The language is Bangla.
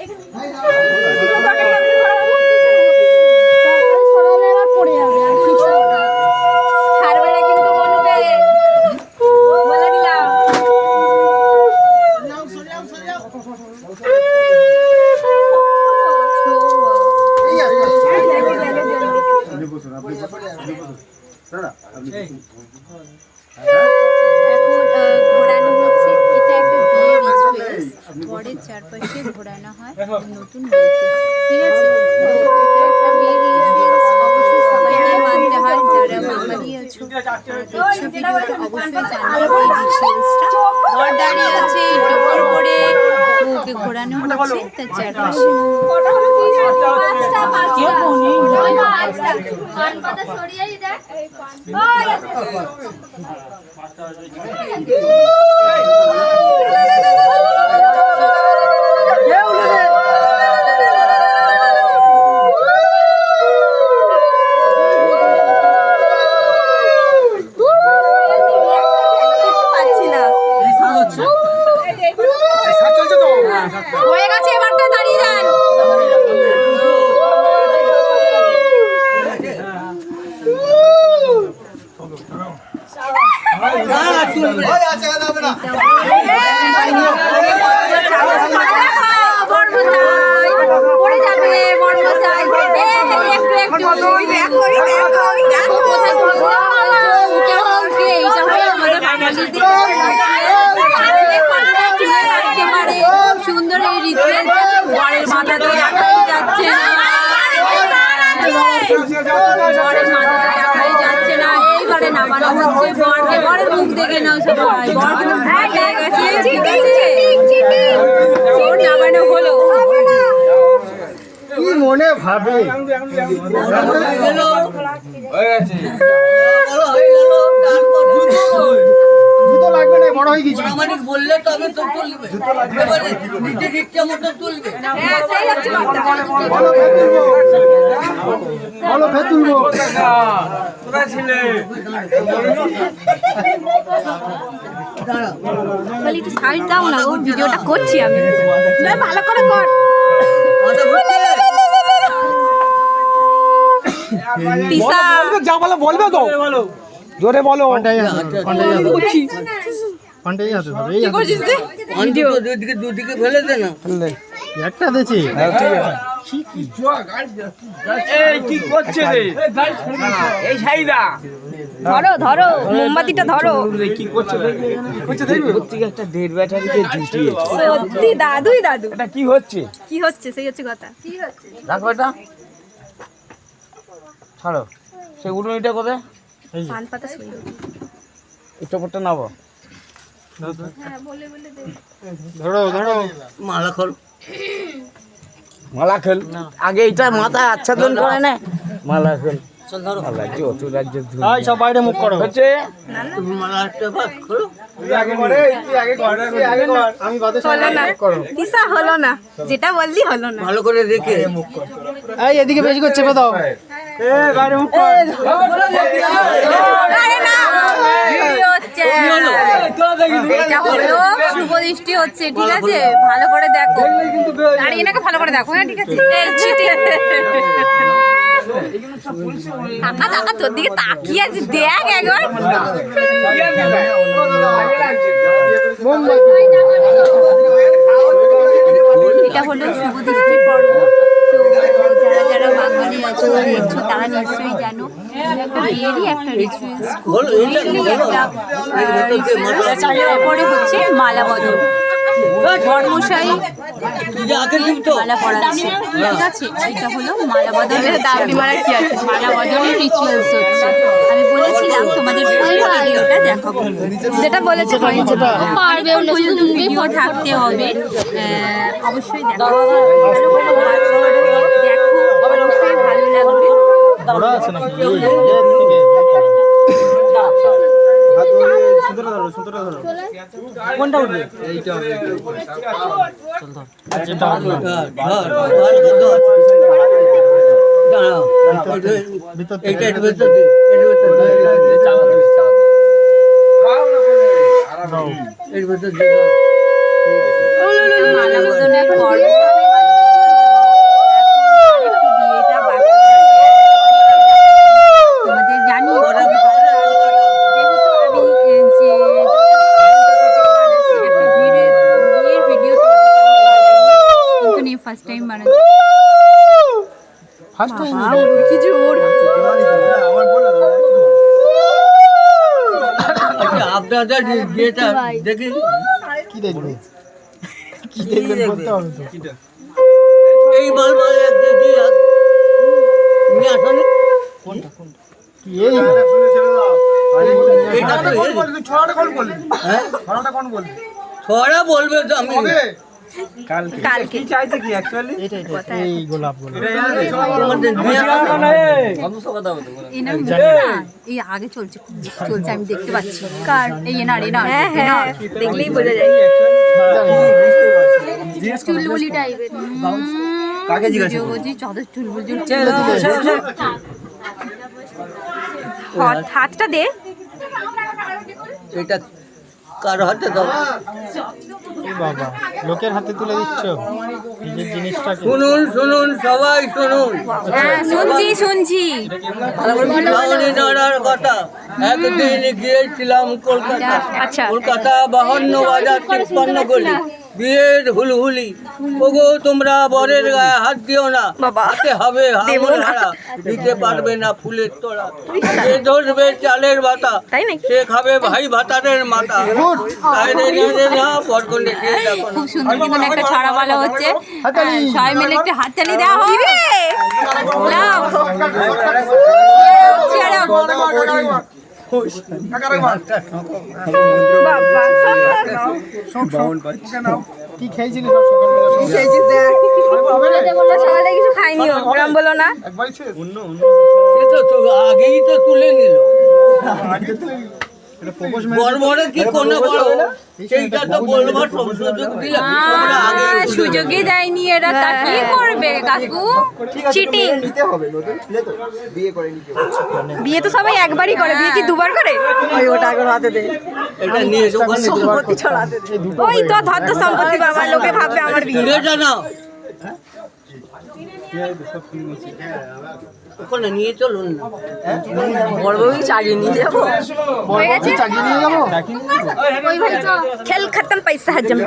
এখন ঘোরানো হচ্ছে এটা একটা বিয়ে রিচুয়ালস বরের চারপাশে ঘোরানো হয় নতুন বউকে ঠিক আছে? অবশ্যই সবাইকে মানতে হয় যারা বাঙালি আছো অবশ্যই জানবে এই রিচুয়ালসটা বর দাঁড়িয়ে আছে টোপর পরে বউকে ঘোরানো হচ্ছে তার চারপাশে। পাচ্ছি 危ない。হচ্ছে বরকে বরের মুখ দেখে নাও সবাই। বর কিন্তু ভয় গেছে। ঠিক আছে ওর নামানো হলো। কি মনে ভাবে? জুতো লাগবে না বড় হয়ে গেছি। আমাদের বললে তবে তো তুলবে। এবারে ইচ্ছা মতো তুলবে। হ্যাঁ সেই হচ্ছে বলো ফের তুলবো। তুলবো। বলি একটু সাইড দাও না ও ভিডিওটা করছি আমি। না, ভালো করে কর। যা বলে বলবে তো। জোরে বলো। ধরো, এই আছে। অন্তত দুদিকে দুদিকে ফেলে দে না একটা দিয়েছি। এই কি করছে রে? এই সাইদা ধরো ধরো মোমবাতিটা ধরো। কি করছে কি করছে দেখবে? প্রত্যেক একটা দেড় ব্যাটারিতে জুটিয়েছে সত্যি দাদুই দাদু। এটা কি হচ্ছে? কি হচ্ছে? সেই হচ্ছে কথা। কি হচ্ছে? রাখো এটা ছাড়ো। সে উঠোনিটা কোথায়? পান পাতা সুন্দর এই চোপড়টা নাবো ধরো ধরো। মালা খোল। মালা খেল। আগে এটা মাথায় আচ্ছাদন করে না। মালা খেল। বাইরে মুখ করো। হচ্ছে? হলো যেটা বললি হলো না। ভালো করে দেখে। এই এদিকে বেশি করে চেপে দাও বাইরে মুখ কর। এটা হলো শুভ দৃষ্টি হচ্ছে ঠিক আছে? ভালো করে দেখো। দাঁড়িয়ে নাকে ভালো করে দেখো হ্যাঁ ঠিক আছে? টাকা টাকা তোর দিকে তাকিয়ে আছে দেখ একবার। এটা হলো শুভ দৃষ্টির পর্ব। তো যারা যারা বাঙালি আছো দেখছ তারা নিশ্চয়ই জানো। একটা বিয়েরই একটা রিচুয়ালস খোল এইটা একটা তারপরে হচ্ছে মালা বদল ধর্মশাই মালা পড়াচ্ছে ঠিক আছে এটা হলো মালা বদলের দাবি কি আছে মালা বদলের রিচুয়ালস হচ্ছে আমি বলেছিলাম তোমাদের ফুল ভিডিওটা দেখাবো যেটা বলেছে পারবে থাকতে হবে আহ, অবশ্যই দেখো ভালো করে watch করো, দেখো অবশ্যই ভালো লাগবে ধরো আছে নাকি কোনটা উঠবে। এইটা এর ভেতর দে এর ভেতর দে এর ভেতর দে মালা বদনের পর্ব এখন একটু বিয়েটা বাকি তোমাদের জানি যেহেতু আমি এ, যে একটা ভিডিও বিয়ের ভিডিও কিন্তু নিয়ে ফার্স্ট টাইম বানাচ্ছি ফার্স্ট টাইম কি জোর আমার বলে দাও আচ্ছা আপনাদের বিয়েটা দেখি। কি দেখবে? কি দেখবেন বলতে হবে তো। এই মাল মাল এক দিদি নিয়ে আসনি কি এই। ছড়াটা কোন বললি হ্যাঁ? ছড়াটা কোন বললি ছড়া বলবে তো আমি। কালকে। এই গোলাপ গোলাপ। তোমাদের নিয়ে এনার মুখে এই। আগে চলছে চলছে আমি দেখতে পাচ্ছি। কার? এই এনার এনার হ্যাঁ হ্যাঁ দেখলেই বোঝা যায়। চুলবুলি টাইপের কাকে জিজ্ঞাসা করছি চাদর চুলবুলি হাতটা দে। এটা কার হাতে দাও। বাবা লোকের হাতে তুলে দিচ্ছ? নিজের জিনিসটাকে। শুনুন শুনুন সবাই শুনুন। হ্যাঁ শুনছি শুনছি। নাড়ার কথা। একদিন গিয়েছিলাম কলকাতা। আচ্ছা। কলকাতা বাহান্ন বাজার তিপ্পান্ন গলি। বিয়ের হুলহুলি। ওগো তোমরা বরের গায়ে হাত দিও না। হাতে হবে হামল হারা দিতে পারবে না ফুলের তোড়া। সে ধরবে চালের বাতা। সে খাবে ভাই ভাতারের মাথা। তাই রে না রে না পরকন্ডে খেয়ে খুব সুন্দর কিন্তু একটা ছড়া বলা হচ্ছে। হ্যাঁ, সবাই মিলে একটা হাততালি দেওয়া হবে নাও। কি খেয়েছিলি সব সকালবেলা? সকালে কিছু খাইনি ওরম বলো না। আগেই তো তুলে নিল। আহ, তুলে সুযোগই দেয়নি এরা তা কি করবে কাকু? চিটিং বিয়ে তো সবাই একবারই করে বিয়ে কি দুবার করে? এটা নিয়ে এসো ওখানে ওই তো ধর তো সম্পত্তি বাবার লোকে ভাববে আমার বিয়ে। ওখানে নিয়ে চলুন না। হয়ে গেছে চাকরি নিয়ে যাব? খেল খতম পয়সা হাজম